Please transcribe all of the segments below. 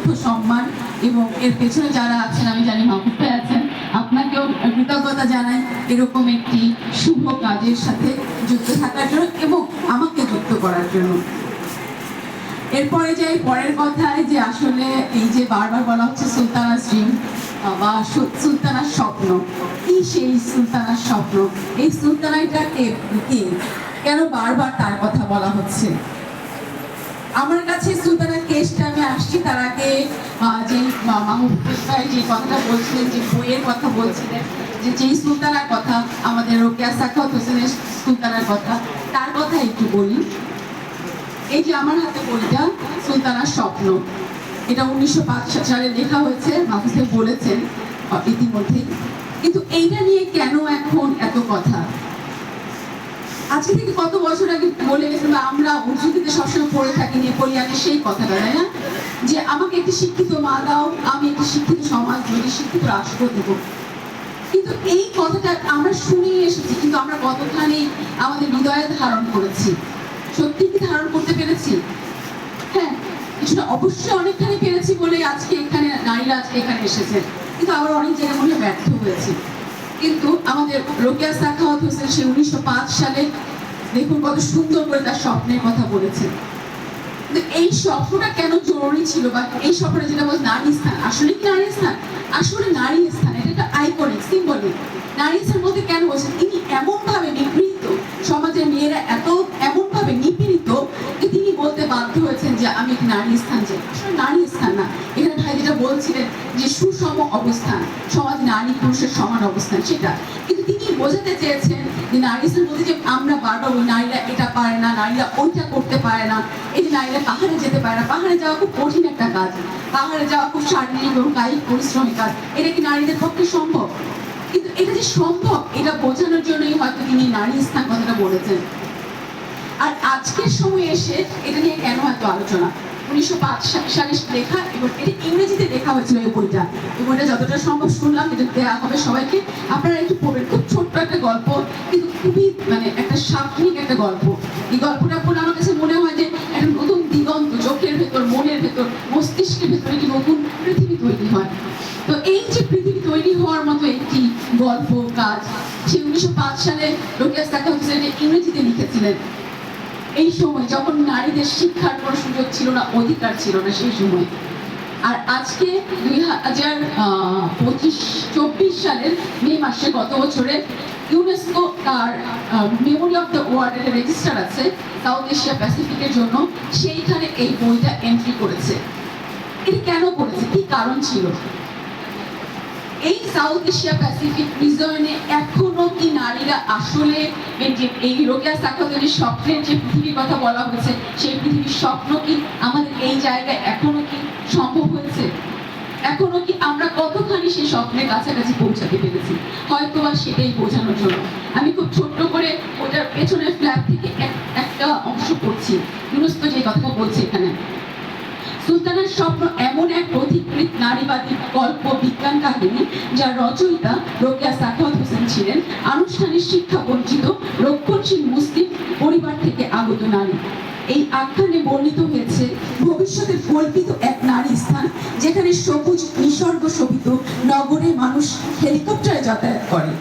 যথাযথ সম্মান এবং এর পেছনে যারা আছেন, আমি জানি মাহবুবে আছেন, আপনাকেও কৃতজ্ঞতা জানাই এরকম একটি শুভ কাজের সাথে যুক্ত থাকার জন্য এবং আমাকে যুক্ত করার জন্য। এরপরে যাই, পরের কথায় যে আসলে এই যে বারবার বলা হচ্ছে সুলতানার ড্রিম বা সুলতানার স্বপ্ন। কি সেই সুলতানার স্বপ্ন? এই সুলতানাইটা কে? কেন বারবার তার কথা বলা হচ্ছে? আমার কাছে সুলতানার কেসটা আমি আসছি, তার আগে যে মা- মাহমুদ ভাই যে কথাটা বলছিলেন, যে বইয়ের কথা বলছিলেন, যে যেই সুলতানার কথা, আমাদের রোকেয়া সাখাওয়াত হোসেনের সুলতানার কথা, তার কথা একটু বলি। এই যে আমার হাতে বইটা, সুলতানার স্বপ্ন, এটা উনিশশো পাঁচ সালে লেখা হয়েছে মাহফুজ বলেছেন ইতিমধ্যেই। কিন্তু এইটা নিয়ে কেন এখন এত কথা? আজকে থেকে কত বছর আগে বলে গেছিলাম আমরা উর্দুতে সবসময় পড়ে থাকি নেপোলিয়ানের সেই কথাটা, তাই না? যে আমাকে একটি শিক্ষিত মা দাও, আমি একটি শিক্ষিত সমাজ দেবো শিক্ষিত রাষ্ট্র দেবো। কিন্তু এই কথাটা আমরা শুনেই এসেছি, কিন্তু আমরা কতখানি আমাদের হৃদয়ে ধারণ করেছি? সত্যি কি ধারণ করতে পেরেছি? হ্যাঁ কিছুটা অবশ্যই অনেকখানি পেরেছি বলে আজকে এখানে নারীরা আজকে এখানে এসেছে কিন্তু আবার অনেক জায়গায় মনে ব্যর্থ হয়েছি। কিন্তু আমাদের রোকেয়া সাখাওয়াত হোসেন সে উনিশশো পাঁচ সালে দেখুন কত সুন্দর করে তার স্বপ্নের কথা বলেছে। এই স্বপ্নটা কেন জরুরি ছিল বা এই স্বপ্নটা যেটা বলছে, নারী স্থান, আসলে কি নারী স্থান? আসলে নারী স্থান, এটা একটা আইকনিক সিম্বলিক নারী স্থান বলতে কেন বলছেন তিনি এমন ভাবে সমাজের মেয়েরা এত এমন ভাবে নিপীড়িত যে তিনি বলতে বাধ্য হয়েছেন যে আমি একটি নারী স্থান চাই। আসলে নারী স্থান না। এখানে ভাই যেটা বলছিলেন যে সুষম অবস্থান, সমাজ নারী পুরুষের সমান অবস্থান সেটা। কিন্তু তিনি বোঝাতে চেয়েছেন যে নারী স্থান বলতে যে আমরা বারবার নারীরা এটা পারে না, নারীরা ওইটা করতে পারে না। এই যে নারীরা পাহাড়ে যেতে পারে না, পাহাড়ে যাওয়া খুব কঠিন একটা কাজ। পাহাড়ে যাওয়া খুব শারীরিক এবং কায়িক পরিশ্রমী কাজ। এটা কি নারীদের পক্ষে সম্ভব? কিন্তু এটা যে সম্ভব, এটা বোঝানোর জন্যই হয়তো তিনি নারী স্থান কথাটা বলেছেন। আর আজকের সময় এসে এটা নিয়ে কেন এত আলোচনা? উনিশশো পাঁচ সালে লেখা এবং এটা ইংরেজিতে লেখা হয়েছিল এই বইটা। এই বইটা যতটা সম্ভব শুনলাম, এটা দেওয়া হবে সবাইকে। আপনারা একটু পড়বেন। খুব ছোট্ট একটা গল্প, কিন্তু খুবই মানে একটা সাপ্তাহিক একটা গল্প। সে উনিশশো পাঁচ সালে হোসেন ইংরেজিতে লিখেছিলেন। এই সময় যখন নারীদের শিক্ষার কোনো সুযোগ ছিল না, অধিকার ছিল না সেই সময়। আর আজকে দুই হাজার পঁচিশ, চব্বিশ সালের মে মাসে গত বছরে ইউনেস্কো তার মেমোরি অফ দ্য ওয়ার্ল্ডের রেজিস্টার আছে সাউথ এশিয়া প্যাসিফিকের জন্য। সেইখানে এই বইটা এন্ট্রি করেছে। এটা কেন করেছে? কি কারণ ছিল? এই সাউথ এশিয়া প্যাসিফিক রিজনে এখনও কি নারীরা আসলে এই যে এই রোকেয়া সাক্ষাতের স্বপ্নের যে পৃথিবীর কথা বলা হয়েছে সেই পৃথিবীর স্বপ্ন কি আমাদের এই জায়গায় এখনও কি সম্ভব হয়েছে? এখনও কি আমরা কতখানি সেই স্বপ্নের কাছাকাছি পৌঁছাতে পেরেছি? হয়তো বা সেটাই বোঝানোর জন্য। আমি খুব ছোট্ট করে ওটার পেছনের ফ্ল্যাগ থেকে একটা অংশ পড়ছি ইউনেস্কো যে কথা বলছে এখানে। সুলতানের স্বপ্ন এমন এক অধিকৃত নারীবাদী গল্প, বিজ্ঞান কাহিনী, যার রচয়িতা রোকেয়া সাখাওয়াত হোসেন ছিলেন, আনুষ্ঠানিক শিক্ষা বঞ্চিত রক্ষণশীল মুসলিম পরিবার থেকে আগত নারী। এই আখ্যানে বর্ণিত হয়েছে ভবিষ্যতের কল্পিত এক নারী স্থান, যেখানে সবুজ, নিসর্গ শোভিত নগরে মানুষ হেলিকপ্টারে যাতায়াত করে,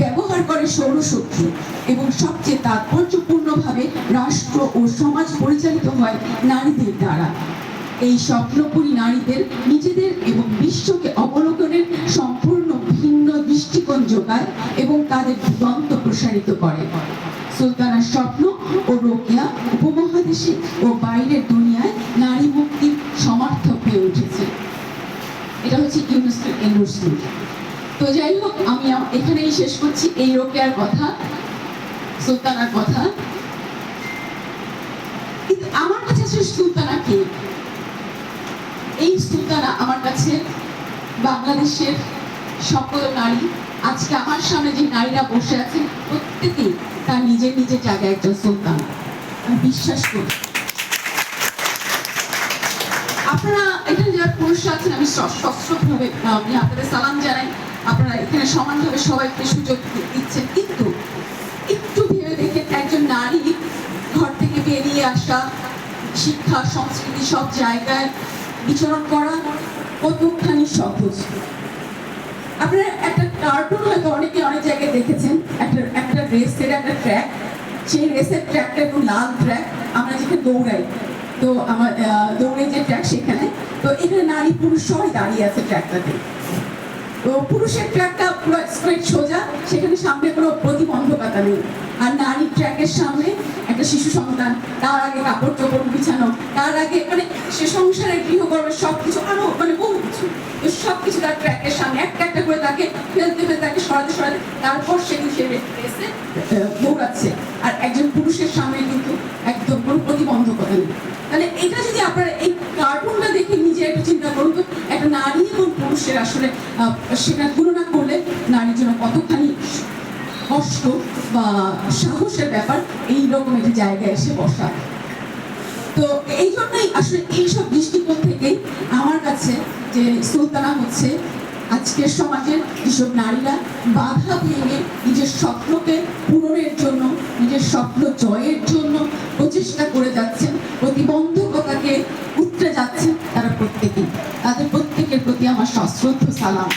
ব্যবহার করে সৌরশক্তি এবং সবচেয়ে তাৎপর্যপূর্ণভাবে রাষ্ট্র ও সমাজ পরিচালিত হয় নারীদের দ্বারা। এই স্বপ্নপুরী নারীদের, নিজেদের এবং বিশ্বকে অবলোকনের সম্পূর্ণ ভিন্ন দৃষ্টিকোণ যোগায় এবং তাদের দিগন্ত প্রসারিত করে। সুলতানার স্বপ্ন ও রোকেয়া উপমহাদেশে ও বাইরের দুনিয়ায় নারী মুক্তির সমর্থক হয়ে উঠেছে। এটা হচ্ছে ইউনেস্কোর এন্ডোর্সমেন্ট তো যাই হোক, আমি এখানেই শেষ করছি এই রোকেয়ার কথা, সুলতানার কথা। কিন্তু আমার কাছে সুলতানা কে? এই সুলতানা আমার কাছে বাংলাদেশের সকল নারী, আজকে আমার সামনে যে নারীরা বসে আছেন প্রত্যেকেই তার নিজের নিজের জায়গায় একজন সুলতান। আমি বিশ্বাস করি আপনারা এখানে যারা পুরুষ আছেন, আমি আমি আপনাদের সালাম জানাই। আপনারা এখানে সমানভাবে সবাইকে সুযোগ দিচ্ছেন। কিন্তু একটু ভেবে দেখেন, একজন নারী ঘর থেকে বেরিয়ে আসা, শিক্ষা, সংস্কৃতি সব জায়গায় বিচরণ করা কতখানি সহজ? আপনারা একটা কার্টুন হয়তো অনেকে অনেক জায়গায় দেখেছেন। একটা একটা রেসের একটা ট্র্যাক সেই রেসের ট্র্যাকটা একটু লাল ট্র্যাক আমরা যেখানে দৌড়াই, তো আমার দৌড়ে যে ট্র্যাক সেখানে, তো এখানে নারী পুরুষ সবাই দাঁড়িয়ে আছে ট্র্যাকটাতে পুরুষের ট্র্যাকটা পুরো স্ট্রেট সোজা, সেখানে সামনে কোনো প্রতিবন্ধকতা নেই। আর নারীর ট্র্যাকের সামনে একটা শিশু সন্তান, তার আগে কাপড় চোপড় বিছানো, তার আগে মানে সে সংসারের গৃহকর্মের সব কিছু আরও মানে বহু কিছু। তো সব কিছু তার ট্র্যাকের সামনে, একটা একটা করে তাকে ফেলতে ফেলতে, তাকে সরাতে সরাতে, তারপর সে সে রেসে দৌড়াচ্ছে। আর একজন পুরুষের সামনে কিন্তু একদম কোনো প্রতিবন্ধকতা নেই। তাহলে এটা যদি আপনারা এই চিন্তা করুন তো, একটা নারী এবং পুরুষের আসলে সেটা তুলনা করলে নারীর জন্য কতখানি কষ্ট বা সাহসের ব্যাপার এই রকম একটি জায়গায় এসে বসা তো এই জন্যই আসলে এইসব দৃষ্টিকোণ থেকেই আমার কাছে যে সুলতানা হচ্ছে আজকের সমাজের যেসব নারীরা বাধা ভেঙে নিজের স্বপ্নকে পূরণের জন্য, নিজের স্বপ্ন জয়ের জন্য প্রচেষ্টা করে যাচ্ছেন, প্রতিবন্ধকতাকে উঠতে যাচ্ছেন তারা প্রত্যেকেই। তাদের প্রত্যেকের প্রতি আমার সশ্রদ্ধ সালাম।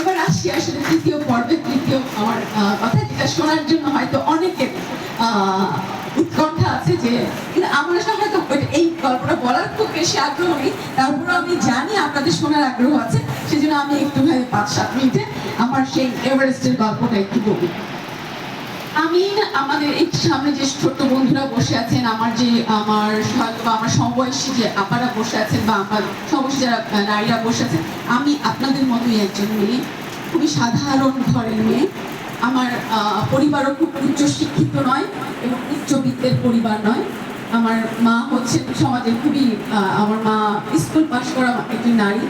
এবার আসি আসলে তৃতীয় পর্বে তৃতীয়, আমার কথা যেটা শোনার জন্য হয়তো অনেকের আহ, উৎকণ্ঠা আছে যে কিন্তু আমার হয়তো এই গল্পটা বলার খুব বেশি তারপরে আমি জানি আপনাদের শোনার আগ্রহ আছে। সেজন্য আমি পাঁচ, সাত মিনিটে আমার সেই এভারেস্টের গল্পটা একটু বলি। আমি আমাদের এই সামনে যে ছোট্ট বন্ধুরা বসে আছেন, আমার যে আমার হয়তো আমার সমবয়সী যে আপারা বসে আছেন বা আমার সমবয়সী যারা নারীরা বসে আছেন, আমি আপনাদের মতোই একজন মেয়ে, খুবই সাধারণ ঘরের মেয়ে। আমার পরিবারও খুব উচ্চ শিক্ষিত নয় এবং উচ্চবিত্তের পরিবার নয়। আমার মা হচ্ছে সমাজের খুবই আমার মা স্কুল পাশ করা একজন নারী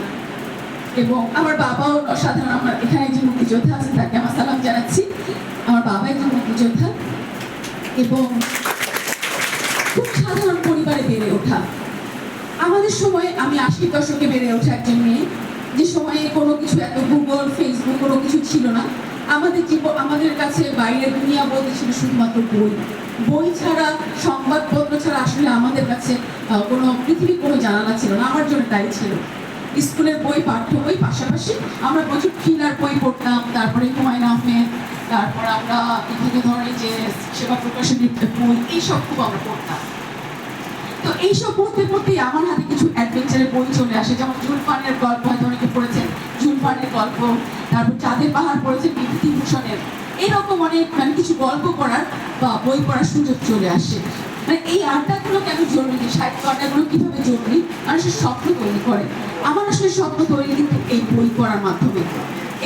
এবং আমার বাবাও অসাধারণ। আমার এখানে একজন মুক্তিযোদ্ধা আছে তাকে আমার সালাম জানাচ্ছি। আমার বাবা একজন মুক্তিযোদ্ধা এবং খুব সাধারণ পরিবারে বেড়ে ওঠা। আমাদের সময় আমি আশির দশকে বেড়ে ওঠা একজন মেয়ে। যে সময়ে কোনো কিছু এত গুগল ফেসবুক কোনো কিছু ছিল না। আমাদের জীবন আমাদের কাছে বাইরের দুনিয়া বলতে ছিল শুধুমাত্র বই। বই ছাড়া, সংবাদপত্র ছাড়া আসলে আমাদের কাছে কোনো পৃথিবীর কোনো জানালা ছিল না। আমার জন্য তাই ছিল। স্কুলের বই, পাঠ্য বই, পাশাপাশি আমরা প্রচুর থ্রিলার বই পড়তাম, তারপরে হুমায়ুন আহমেদ, তারপর আমরা এখানে ধরে যে সেবা প্রকাশনীর বই, এইসব খুব আমরা পড়তাম। তো এইসব পড়তে পড়তেই আমার হাতে কিছু অ্যাডভেঞ্চারের বই চলে আসে। যেমন জুলপানের গল্প হয়তো অনেকে পড়েছেন জুলপানের গল্প। তারপর চাঁদের পাহাড় পড়েছেন বিভূতিভূষণের এরকম অনেক মানে কিছু গল্প পড়ার বা বই পড়ার সুযোগ চলে আসে। মানে এই আড্ডাগুলো কেন জরুরি? সাহিত্য আড্ডাগুলো কীভাবে জরুরি? মানুষের স্বপ্ন তৈরি করে। আমার আসলে স্বপ্ন তৈরি কিন্তু এই বই পড়ার মাধ্যমে।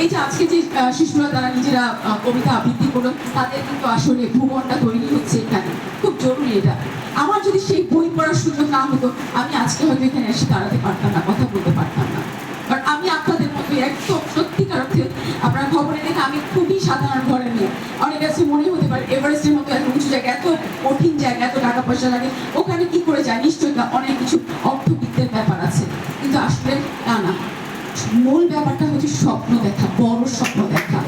এই যে আজকে যে শিশুরা তারা নিজেরা কবিতা আবৃত্তি করল, তাদের কিন্তু আসলে ভুবনটা তৈরি হচ্ছে এখানে। খুব জরুরি এটা। আমার যদি সেই বই পড়ার সুযোগ না হতো, আমি আজকে হয়তো এখানে এসে দাঁড়াতে পারতাম না, কথা বলতে পারতাম না। মতো একদম সত্যিকার অর্থে আপনার খবরে দেখে আমি খুবই সাধারণ ঘরে মেয়ে। অনেক কাছে মনে হতে পারে এভারেস্টের মতো এত উঁচু জায়গা, এত কঠিন জায়গা, এত টাকা পয়সা লাগে। ওখানে কি করে যায়? নিশ্চয়ই অনেক কিছু অর্থবিত্তের ব্যাপার আছে। কিন্তু আসলে তা না। মূল ব্যাপারটা হচ্ছে স্বপ্ন দেখা, বড় স্বপ্ন দেখা।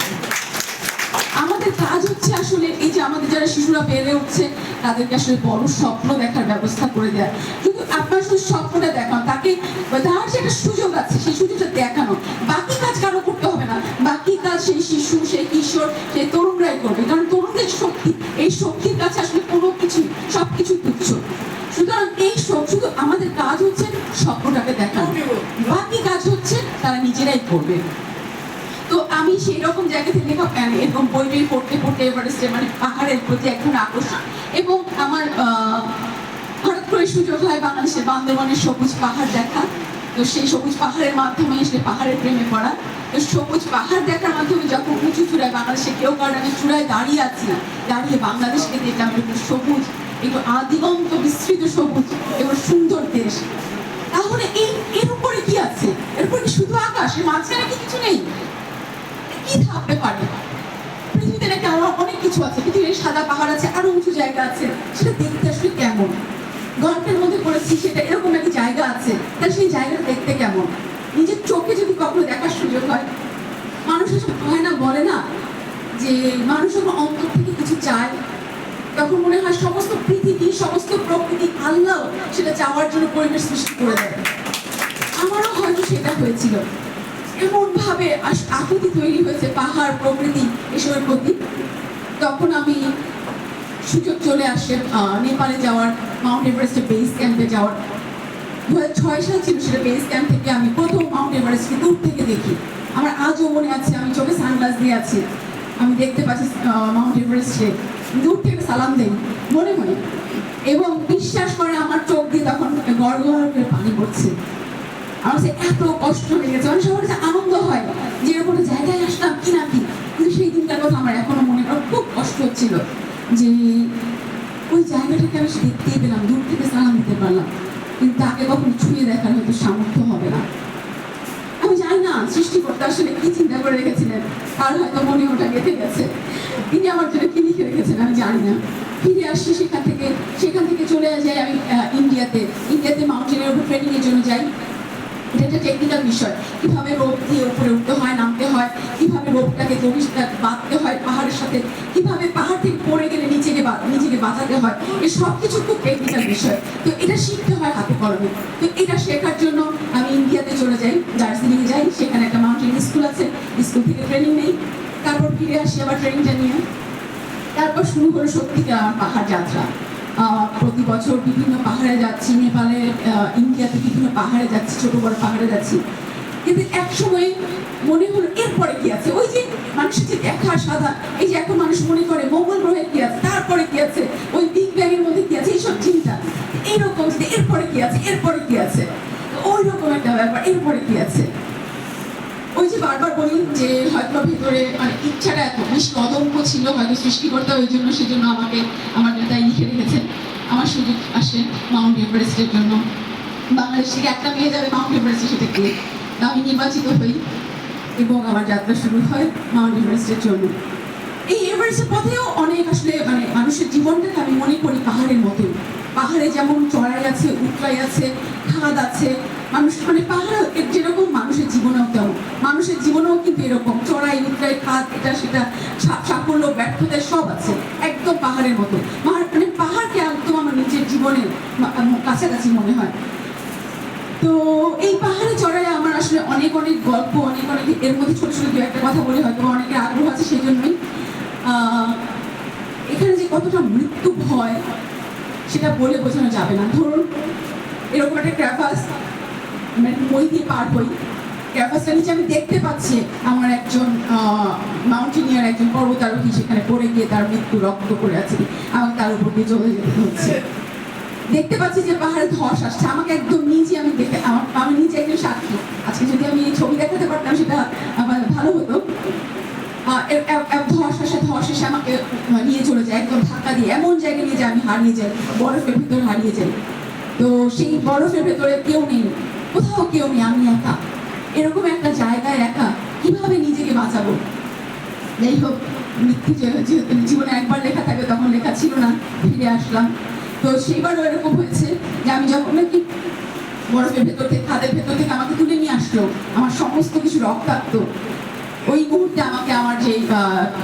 আমাদের কাজ হচ্ছে আসলে এই যে আমাদের যারা শিশুরা বেড়ে উঠছে, তাদেরকে আসলে বড় স্বপ্ন দেখার ব্যবস্থা করে দেয়। কিন্তু আপনার শুধু স্বপ্নটা দেখানো, তাকে তার যে একটা সুযোগ আছে, সেই সুযোগটা দেখানো সেই শিশু, সেই কিশোর, সেই তরুণরাই করবে। কারণ তরুণদের শক্তি, এই শক্তির কাছে আসলে কোনো কিছু সব কিছু তুচ্ছ। সুতরাং এই শুধু আমাদের কাজ হচ্ছে স্বপ্নটাকে দেখানো। বাকি কাজ হচ্ছে তারা নিজেরাই করবে। তো আমি সেই রকম জায়গা থেকে লেখা এরকম বই বই পড়তে পড়তে এভারেস্টে মানে পাহাড়ের প্রতি একজন আকর্ষণ। এবং আমার হঠাৎ করে সুযোগ হয় বাংলাদেশের বান্দরবানের সবুজ পাহাড় দেখা। তো সেই সবুজ পাহাড়ের মাধ্যমে সে পাহাড়ের প্রেমে পড়া। সবুজ পাহাড় দেখার মাধ্যমে যখন উঁচু চূড়ায় বাংলাদেশে কেউ কারণ চূড়ায় দাঁড়িয়ে আছি, দাঁড়িয়ে বাংলাদেশকে দেখলাম একটু সবুজ, একটু আদিগন্ত বিস্তৃত সবুজ এবং সুন্দর দেশ। তাহলে এই এর উপরে কি আছে? এর উপরে কি শুধু আকাশ? এর মাঝখানে কি কিছু নেই? কি থাকতে পারে? পৃথিবীতে নাকি আরও অনেক কিছু আছে। পৃথিবীর সাদা পাহাড় আছে, আরও উঁচু জায়গা আছে। সেটা দেখতে আসলে কেমন? গল্পের মধ্যে পড়েছি সেটা এরকম একটা জায়গা আছে? তাহলে সেই জায়গাটা দেখতে কেমন? নিজের চোখে যদি কখনো দেখার সুযোগ হয়, মানুষ হয় না, বলে না যে মানুষ যখন অন্তর থেকে কিছু চায়, তখন মনে হয় সমস্ত পৃথিবী, সমস্ত প্রকৃতি আল্লাহ সেটা চাওয়ার জন্য পরিবেশ সৃষ্টি করে দেয়। আমারও হয়তো সেটা হয়েছিল। এমন ভাবে আকৃতি তৈরি হয়েছে পাহাড়, প্রকৃতি এসবের প্রতি। তখন আমি সুযোগ চলে আসে নেপালে যাওয়ার, মাউন্ট এভারেস্টের বেস ক্যাম্পে যাওয়ার। দু ছয় সাল ছিল সেটা বেস ক্যাম্প থেকে আমি প্রথম মাউন্ট এভারেস্টকে দূর থেকে দেখি। আমার আজও মনে আছে, আমি চোখে সানগ্লাস দিয়ে আছি। আমি দেখতে পাচ্ছি মাউন্ট এভারেস্টে দূর থেকে সালাম দেই, মনে মনে। এবং বিশ্বাস করে আমার চোখ দিয়ে তখন গড় করে পানি পড়ছে। আমার সে এত কষ্ট লেগেছে মানে সবার আনন্দ হয় যে এরকম জায়গায় আসলাম কি না কি। কিন্তু সেই দিনটার কথা আমার এখনও মনে পড়ে, খুব কষ্ট হচ্ছিল যে ওই জায়গাটাকে আমি দেখতেই পেলাম, দূর থেকে সালাম দিতে পারলাম। কিন্তু তাকে কখনো ছুঁয়ে দেখার হয়তো সামর্থ্য হবে না। আমি জানি না সৃষ্টিকর্তা আসলে কি চিন্তা করে রেখেছিলেন। আর হয়তো মনে ওটা গেঁথে গেছে। তিনি আমার জন্য কি লিখে রেখেছেন আমি জানি না। ফিরে আসছি সেখান থেকে। সেখান থেকে চলে যাই আমি ইন্ডিয়াতে। ইন্ডিয়াতে মাউন্টেনের উপর ট্রেনিংয়ের জন্য যাই। এটা একটা টেকনিক্যাল বিষয়। কীভাবে রোপ দিয়ে উপরে উঠতে হয়, নামতে হয়? কীভাবে রোপটাকে দড়িটা বাঁধতে হয় পাহাড়ের সাথে? কীভাবে পাহাড় থেকে পড়ে গেলে নিচেকে বা- নিজেকে বাঁচাতে হয় এই সব কিছু খুব টেকনিক্যাল বিষয়। তো এটা শিখতে হয় হাতে কলমে। তো এটা শেখার জন্য আমি ইন্ডিয়াতে চলে যাই, দার্জিলিংয়ে যাই, সেখানে একটা মাউন্টেন স্কুল আছে স্কুল থেকে ট্রেনিং নেই। তারপর ফিরে আসি আবার ট্রেনিংটা নিয়ে। তারপর শুরু হলো সত্যিকার পাহাড় যাত্রা। প্রতি বছর বিভিন্ন পাহাড়ে যাচ্ছি, নেপালে ইন্ডিয়াতে বিভিন্ন পাহাড়ে যাচ্ছি, ছোট বড় পাহাড়ে যাচ্ছি। কিন্তু এক সময় মনে হলো, এরপরে কি আছে? ওই যে মানুষের যে দেখা সাদা এই যে এখন মানুষ মনে করে মঙ্গল গ্রহে কি আছে, তারপরে কি আছে? ওই বিগ ব্যাং এর মধ্যে কি আছে? এইসব চিন্তা। এইরকম যে এরপরে কি আছে, এরপরে কি আছে? ওই রকম একটা ব্যাপার, এরপরে কি আছে? ওই যে বারবার বলি যে হয়তো ভিতরে মানে ইচ্ছাটা এত বেশি অদম্য ছিল হয়তো সৃষ্টিকর্তা ওই জন্য, সেজন্য আমাকে, আমার নেতাই লিখে রেখেছেন। আমার সুযোগ আসে মাউন্ট এভারেস্টের জন্য। বাংলাদেশ থেকে একটা মেয়ে যাবে মাউন্ট এভারেস্টে সেটা আমি নির্বাচিত হই এবং আমার যাত্রা শুরু হয় মাউন্ট এভারেস্টের জন্য। এই এভারেস্টের পথেও অনেক আসলে মানে মানুষের জীবনটাকে আমি মনে করি পাহাড়ের মতো। পাহাড়ে যেমন চড়াই আছে উতরাই আছে খাদ আছে, মানুষ মানে পাহাড় যেরকম মানুষের জীবনেও তেমন। মানুষের জীবনেও কিন্তু এরকম। চড়াই উতরাই খাদ এটা সেটা সাফল্য, ব্যর্থতা সব আছে, একদম পাহাড়ের মতো। মানে পাহাড়কে একদম আমার নিজের জীবনের কাছাকাছি মনে হয়। তো এই পাহাড়ে চড়ায় আমার আসলে অনেক অনেক গল্প, অনেক অনেক এর মধ্যে ছোট ছোট দু একটা কথা বলে হয়তো অনেকের আগ্রহ আছে সেই জন্যই এখানে যে কতটা মৃত্যু ভয়, সেটা বলে বোঝানো যাবে না। ধরুন, এরকম একটা ক্র্যাফাস মানে মই দিয়ে পার হই। ক্যাম্পাসটা নিচে আমি দেখতে পাচ্ছি আমার একজন মাউন্টেনিয়ার একজন পর্বতারোহী সেখানে পড়ে গিয়ে তার মৃত্যু রক্ত করে আছে আমাকে তার উপর দিয়ে চলে যেতে হচ্ছে। দেখতে পাচ্ছি যে পাহাড়ে ধস আসছে। আমাকে একদম নিচে আমি দেখে, আমার আমি নিচে একজন সাক্ষী। আজকে যদি আমি এই ছবি দেখাতে পারতাম, সেটা আমার ভালো হতো। ধস আসে, ধস এসে আমাকে নিয়ে চলে যায়, একদম ধাক্কা দিয়ে। এমন জায়গায় নিয়ে যায়, আমি হারিয়ে যাই, বরফের হারিয়ে যাই। তো সেই বরফের ভেতরে কেউ নেই, কোথাও কেউ নেই, আমি একা। এরকম একটা জায়গায় একা কীভাবে নিজেকে বাঁচাবো? যাই হোক, মৃত্যু যেহেতু জীবনে একবার লেখা থাকে তখন লেখা ছিল না, ফিরে আসলাম। তো সেইবারও এরকম হয়েছে যে আমি যখন নাকি বরফের ভেতর থেকে, খাদের ভেতর থেকে আমাকে তুলে নিয়ে আসলো, আমার সমস্ত কিছু রক্তাক্ত। ওই মুহূর্তে আমাকে আমার যে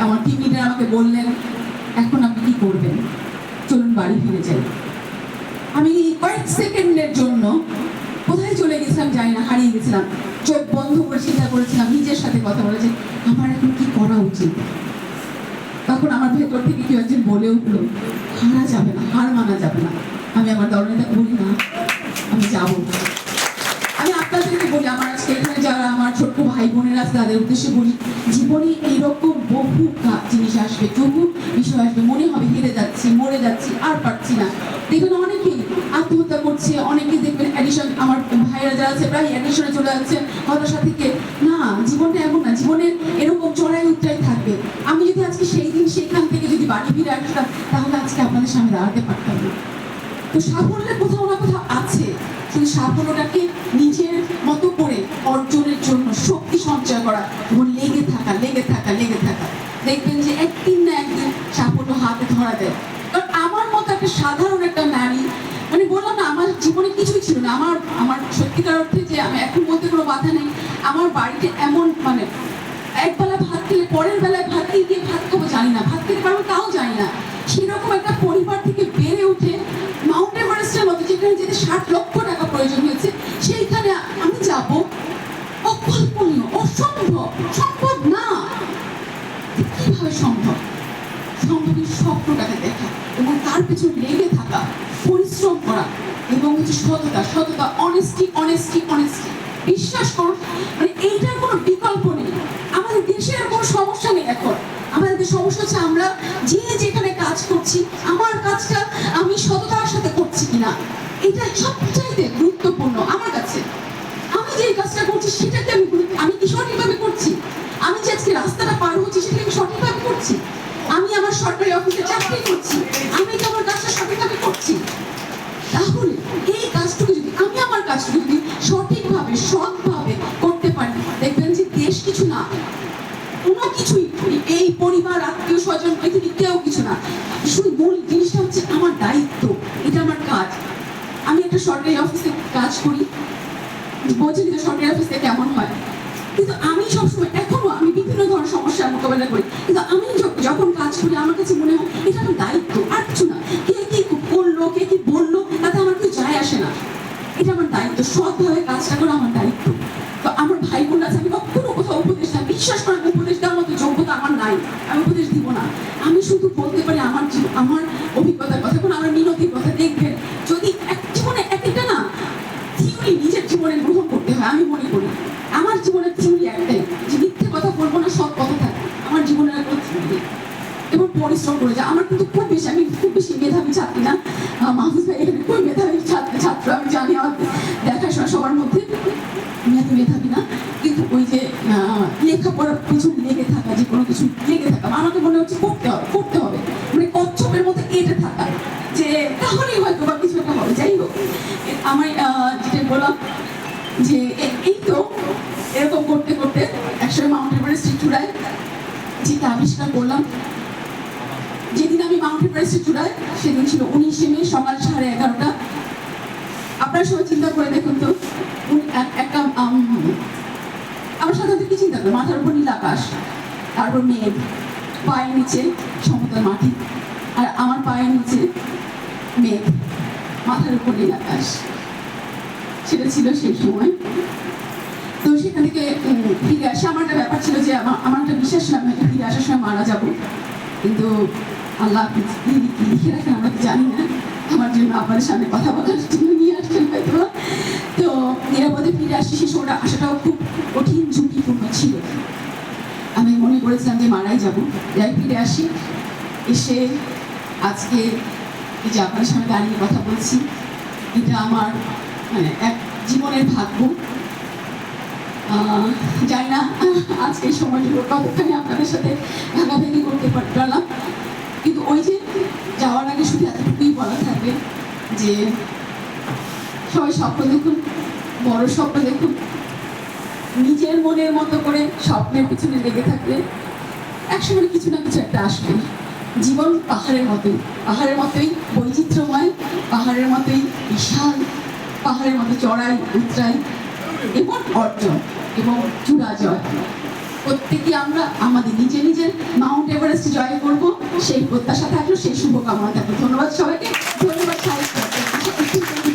আমার টিম আমাকে বললেন, এখন আপনি কি করবেন? চলুন বাড়ি ফিরে যাই। আমি কয়েক সেকেন্ডের জন্য কোথায় চলে গেছিলাম জানি না, হারিয়ে গেছিলাম। চোখ বন্ধ করে চিন্তা করেছিলাম, নিজের সাথে কথা বলে যে আমার এখন কি করা উচিত? তখন আমার ভেতর থেকে কেউ একজন বলে উঠল, হারা যাবে না, হার মানা যাবে না। আমি আমার দলনেতা বলি না, আমি যাব আমি আপনাদেরকে বলি, আমার আজকে এখানে যারা আমার ছোট্ট ভাই বোনেরা আছে, তাদের উদ্দেশ্যে বলি, জীবনে এইরকম বহু জিনিস আসবে বহু বিষয় আসবে, মনে হবে হেরে যাচ্ছি, মরে যাচ্ছি, আর পারছি না। দেখবেন অনেকেই আত্মহত্যা করছে, অনেকেই দেখবেন অ্যাডিশন আমার ভাইরা যারা আছে, প্রায় অ্যাডিশনে চলে যাচ্ছে, হতাশা থেকে। না, জীবনটা এমন না, জীবনে এরকম চড়াই উত্তরাই থাকবে। আমি যদি আজকে সেই দিন সেখান থেকে যদি বাড়ি ফিরে আসতাম, তাহলে আজকে আপনাদের সামনে দাঁড়াতে পারতাম না। তো সাফল্যের কোথাও না কোথাও আছে। শুধু সাফল্যটাকে নিজের মতো করে অর্জনের জন্য শক্তি সঞ্চয় করা, এবং লেগে থাকা লেগে থাকা লেগে থাকা। দেখবেন যে একদিন না একদিন সাফল্য হাতে ধরা দেয়। কারণ আমার মতো একটা সাধারণ একটা নারী মানে বললাম না, আমার জীবনে কিছুই ছিল না। আমার আমার সত্যিকার অর্থে যে আমি এখন বলতে কোনো বাধা নেই, আমার বাড়িতে এমন মানে একবেলা ভাত খেলে পরের বেলায় ভাত দিয়ে গিয়ে ভাত খাব জানি না। ভাত খেতে পারব তাও জানি না। সেরকম একটা পরিবার থেকে বেড়ে উঠে এভারেস্টের মতো যেখানে যেতে ষাট লক্ষ টাকা প্রয়োজন হয়েছে, সেইখানে আমি যাব। অকল্পনীয়, অসম্ভব, সম্ভব না। কীভাবে সম্ভব? সম্ভবের স্বপ্নটাকে দেখা এবং তার পেছনে লেগে থাকা, পরিশ্রম করা এবং হচ্ছে সততা সততা অনেস্টি অনেস্টি অনেস্টি বিশ্বাস করুন মানে এইটার কোনো বিকল্প নেই। দেশের কোনো সমস্যা নেই এখন। আমাদের সমস্যা হচ্ছে আমরা যে যেখানে কাজ করছি, আমার কাজটা আমি সততার সাথে করছি কিনা? এটা সবচাইতে গুরুত্বপূর্ণ আমার কাছে। আমি যে কাজটা করছি, সেটাকে আমি গুরুত্ব- আমি কি সঠিকভাবে করছি? আমি যে আজকে রাস্তাটা পার হচ্ছি সেটা আমি সঠিকভাবে করছি? আমি আমার সরকারি অফিসে চাকরি করছি, আমি কি আমার কাজটা সঠিকভাবে করছি? তাহলে এই কাজটুকু যদি, আমি আমার কাজটুকু যদি সঠিকভাবে, সৎভাবে করতে পারি দেখবেন যে দেশ কিছু না কোনো কিছুই এই পরিবার আত্মীয় স্বজন পৃথিবী কেউ কিছু না। শুধু মূল জিনিসটা হচ্ছে আমার দায়িত্ব। এটা আমার কাজ। আমি একটা সরকারি অফিসে কাজ করি। বোঝেনি তো সরকারি অফিসে কেমন হয়। কিন্তু আমি সবসময়, এখনও আমি বিভিন্ন ধরনের সমস্যার মোকাবেলা করি। কিন্তু আমি যখন কাজ করি, আমার কাছে মনে হয় এটা আমার দায়িত্ব। আর কিছু না। কে কি করল, কে কি বলল, তাতে আমার কিছু যায় আসে না। এটা আমার দায়িত্ব। সৎভাবে কাজটা করা আমার দায়িত্ব। তো আমার ভাই বোন আছে, আমি কখনো কোথাও উপদেশ বিশ্বাস করেন, উপদেশ দেওয়ার মতো যোগ্যতা আমার নাই। আমি আমি শুধু বলতে পারি আমার আমার অভিজ্ঞতার কথা এখন আমার মিনতির কথা দেখবেন যদি এক জীবনে এক একটা না থিওরি নিজের জীবনে গ্রহণ করতে হয় আমি মনে করি আমার জীবনের থিওরি একটাই যে মিথ্যে কথা বলব না সব কথা থাকে আমার জীবনের একটা থিওরি এবং পরিশ্রম করে যায় আমার কিন্তু খুব বেশি আমি খুব বেশি মেধাবী ছাত্রী না আহ, মাহফুজ ভাই এখানে খুব মেধাবী ছাত্র ছাত্র আমি জানি আমার দেখাশোনা সবার মধ্যে আমি এত মেধাবী না কিন্তু ওই যে আহ, লেখাপড়ার পিছনে লেগে থাকা যে কোনো কিছু লেগে থাকা আমাকে মনে হচ্ছে করতে হবে করতে হবে মানে কচ্ছপের মধ্যে এঁটে থাকা যে তাহলেই হয়তো বা কিছু একটা হবে যাই হোক এ- আমার যেটা বললাম যে এই তো এরকম করতে করতে একসময় মাউন্ট এভারেস্টের চূড়ায় যেটা আবিষ্কার করলাম যেদিন আমি মাউন্ট এভারেস্টে চূড়ায় সেদিন ছিল উনিশে মে সকাল সাড়ে এগারোটা। আপনারা সবাই চিন্তা করে দেখুন তো একটা আম, আমরা সাধারণত কি চিন্তা করি মাথার উপর নীল আকাশ তারপর মেঘ পায়ের নিচে সমতল মাটি আর আমার পায়ের নিচে মেঘ মাথার উপর নীল আকাশ। সেটা ছিল সেই সময়। তো সেখান থেকে ফিরে আসে আমার একটা ব্যাপার ছিল যে আমার একটা বিশ্বাস ছিল, আমি ফিরে আসার সময় মারা যাব। কিন্তু আল্লাহ কি লিখে রাখেন আমরা তো জানি না। আমার জন্য আপনাদের সামনে কথা বলার জন্য নিয়ে আসছেন হয়তো। তো নিরাপদে ফিরে আসি সে সময়টা আসাটাও খুব কঠিন, ঝুঁকিপূর্ণ ছিল। আমি মনে করেছিলাম যে মারাই যাব। যাই ফিরে আসি, এসে আজকে এই যে আপনার সামনে দাঁড়িয়ে কথা বলছি, এটা আমার মানে এক জীবনের ভাগ্য। জানি না আজকে সময়টুকু কতখানি আপনাদের সাথে ভাগাভাগি করতে পারলাম। কিন্তু ওই যে যাওয়ার আগে শুধু এতটুকুই বলা থাকবে যে, সবাই স্বপ্ন দেখুন, বড় স্বপ্ন দেখুন। নিজের মনের মতো করে স্বপ্নের পিছনে লেগে থাকলে একসময় কিছু না কিছু একটা আসবে। জীবন পাহাড়ের মতোই পাহাড়ের মতোই বৈচিত্র্যময়, পাহাড়ের মতোই বিশাল পাহাড়ের মতো চড়াই, উতরাই এবং অর্জন এবং চূড়া জয় প্রত্যেকে আমরা আমাদের নিজে নিজের মাউন্ট এভারেস্ট জয় করব। সেই প্রত্যাশা থাকল, সেই শুভকামনা থাকল। ধন্যবাদ সবাইকে। ধন্যবাদ সাহিত্য